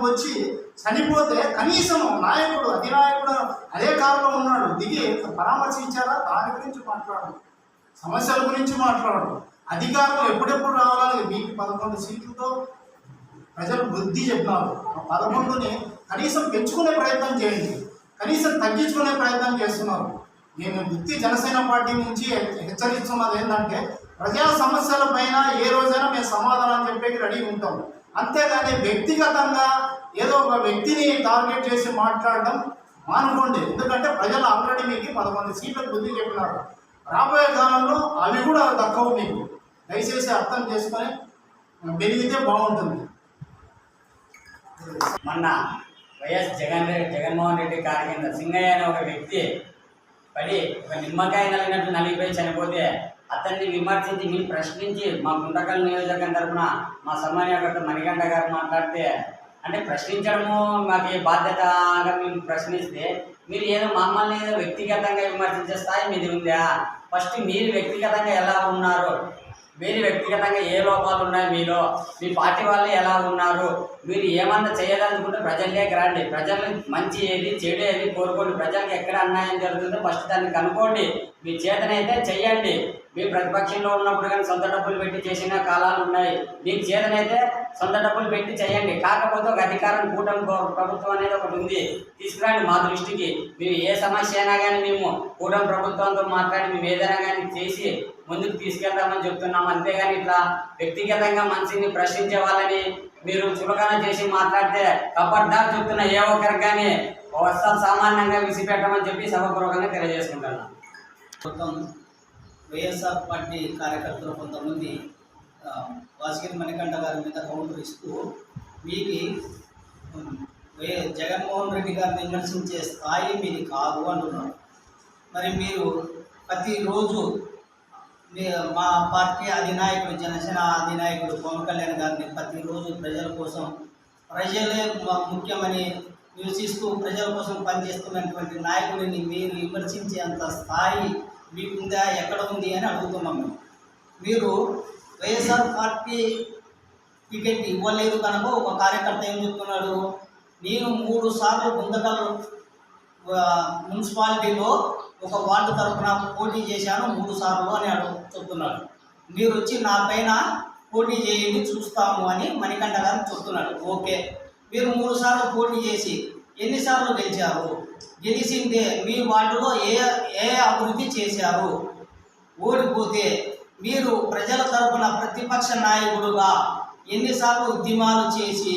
సమయానికి వచ్చి చనిపోతే కనీసం నాయకుడు అధినాయకుడు అదే కాలంలో ఉన్నాడు. దిగి పరామర్శించారా దాని గురించి మాట్లాడు. సమస్యల గురించి మాట్లాడు. అధికారం ఎప్పుడెప్పుడు రావాలని మీకు పదకొండు సీట్లతో ప్రజలు వృద్ధి చెప్పినారు ఆ పదకొండుని కనీసం పెంచుకునే ప్రయత్నం చేయండి. కనీసం తగ్గించుకునే ప్రయత్నం చేస్తున్నారు. నేను వృత్తి జనసేన పార్టీ నుంచి హెచ్చరిస్తున్నది ఏంటంటే ప్రజా సమస్యల పైన ఏ రోజైనా మేము సమాధానం చెప్పేకి రెడీ ఉంటాం. అంతేగాని వ్యక్తిగతంగా ఏదో ఒక వ్యక్తిని టార్గెట్ చేసి మాట్లాడడం మానుకోండి. ఎందుకంటే ప్రజలు ఆల్రెడీ మీకు పదకొండు సీట్లకు బుద్ధి చెప్పినారు. రాబోయే కాలంలో అవి కూడా తక్కువ మీకు. దయచేసి అర్థం చేసుకొని పెరిగితే బాగుంటుంది. మొన్న Y S Jagan Reddy Jaganmohan Reddy car కింద సింగయ్య అనే ఒక వ్యక్తి పడి ఒక నిమ్మకాయ నలిగినట్టు నలిగిపోయి చనిపోతే అతన్ని విమర్శించి మీరు ప్రశ్నించి మా గుంటకల్ నియోజకవర్గం తరఫున మా సమన్వయకర్త మణికంఠ గారు మాట్లాడితే అంటే ప్రశ్నించడము మాకు ఈ బాధ్యతగా మేము ప్రశ్నిస్తే మీరు ఏదో మమ్మల్ని ఏదో వ్యక్తిగతంగా విమర్శించే స్థాయి మీది ఉందా? ఫస్ట్ మీరు వ్యక్తిగతంగా ఎలా ఉన్నారు? మీరు వ్యక్తిగతంగా ఏ లోపాలు ఉన్నాయి మీలో? మీ పార్టీ వాళ్ళు ఎలా ఉన్నారు? మీరు ఏమన్నా చేయాలనుకుంటే ప్రజల్లోకి రండి ప్రజలు మంచి ఏది చెడు ఏది కోరుకోండి. ప్రజలకు ఎక్కడ అన్యాయం జరుగుతుందో ఫస్ట్ దాన్ని కనుక్కోండి. మీ చేతనైతే చెయ్యండి. మీ ప్రతిపక్షంలో ఉన్నప్పుడు కానీ సొంత డబ్బులు పెట్టి చేసిన కాలాలు ఉన్నాయి. మీకు చేతనైతే సొంత డబ్బులు పెట్టి చేయండి. కాకపోతే ఒక అధికారం కూటమి ప్రభుత్వం అనేది ఒకటి ఉంది. తీసుకురండి మా దృష్టికి. మేము ఏ సమస్య అయినా కానీ మేము కూటమి ప్రభుత్వంతో మాట్లాడి మేము ఏదైనా కానీ చేసి ముందుకు తీసుకెళ్తామని చెప్తున్నాం. అంతేగాని ఇట్లా వ్యక్తిగతంగా మనిషిని ప్రశ్నించే వాళ్ళని మీరు చులకన చేసి మాట్లాడితే కబడ్డారు చెప్తున్న ఏ ఒక్కరికి కానీ వస్తా సామాన్యంగా విసిపెట్టమని చెప్పి సభపూర్వకంగా తెలియజేసుకుంటున్నాను మొత్తం వైఎస్ఆర్ పార్టీ కార్యకర్తలు కొంతమంది ఆ, వాసుగిరి మణికంఠ గారి మీద కౌంటర్ ఇస్తూ మీకు జగన్మోహన్ రెడ్డి గారిని విమర్శించే స్థాయి మీది కాదు అంటున్నారు. మరి మీరు ప్రతిరోజు మీ మా పార్టీ అధినాయకుడు జనసేన అధినాయకుడు పవన్ కళ్యాణ్ గారిని ప్రతిరోజు ప్రజల కోసం ప్రజలే ముఖ్యమని నివసిస్తూ ప్రజల కోసం పనిచేస్తున్నటువంటి నాయకుడిని మీరు విమర్శించేంత స్థాయి మీకుందా ఎక్కడ ఉంది అని అడుగుతున్నాం మేము. మీరు వైఎస్ఆర్ పార్టీ టికెట్ ఇవ్వలేదు కనుక ఒక కార్యకర్త ఏం చెప్తున్నాడు? నేను మూడు సార్లు గుంతకల్ మున్సిపాలిటీలో ఒక వార్డు తరఫున పోటీ చేశాను మూడు సార్లు అని అడుగు చెప్తున్నాడు. మీరు వచ్చి నా పైన పోటీ చేయండి చూస్తాము అని మణికంఠ గారు చెప్తున్నాడు. ఓకే. మీరు మూడు సార్లు పోటీ చేసి ఎన్నిసార్లు గెలిచారు? గెలిచిందే మీ వార్డులో ఏ ఏ అభివృద్ధి చేశారు? ఓడిపోతే మీరు ప్రజల తరపున ప్రతిపక్ష నాయకుడుగా ఎన్నిసార్లు ఉద్యమాలు చేసి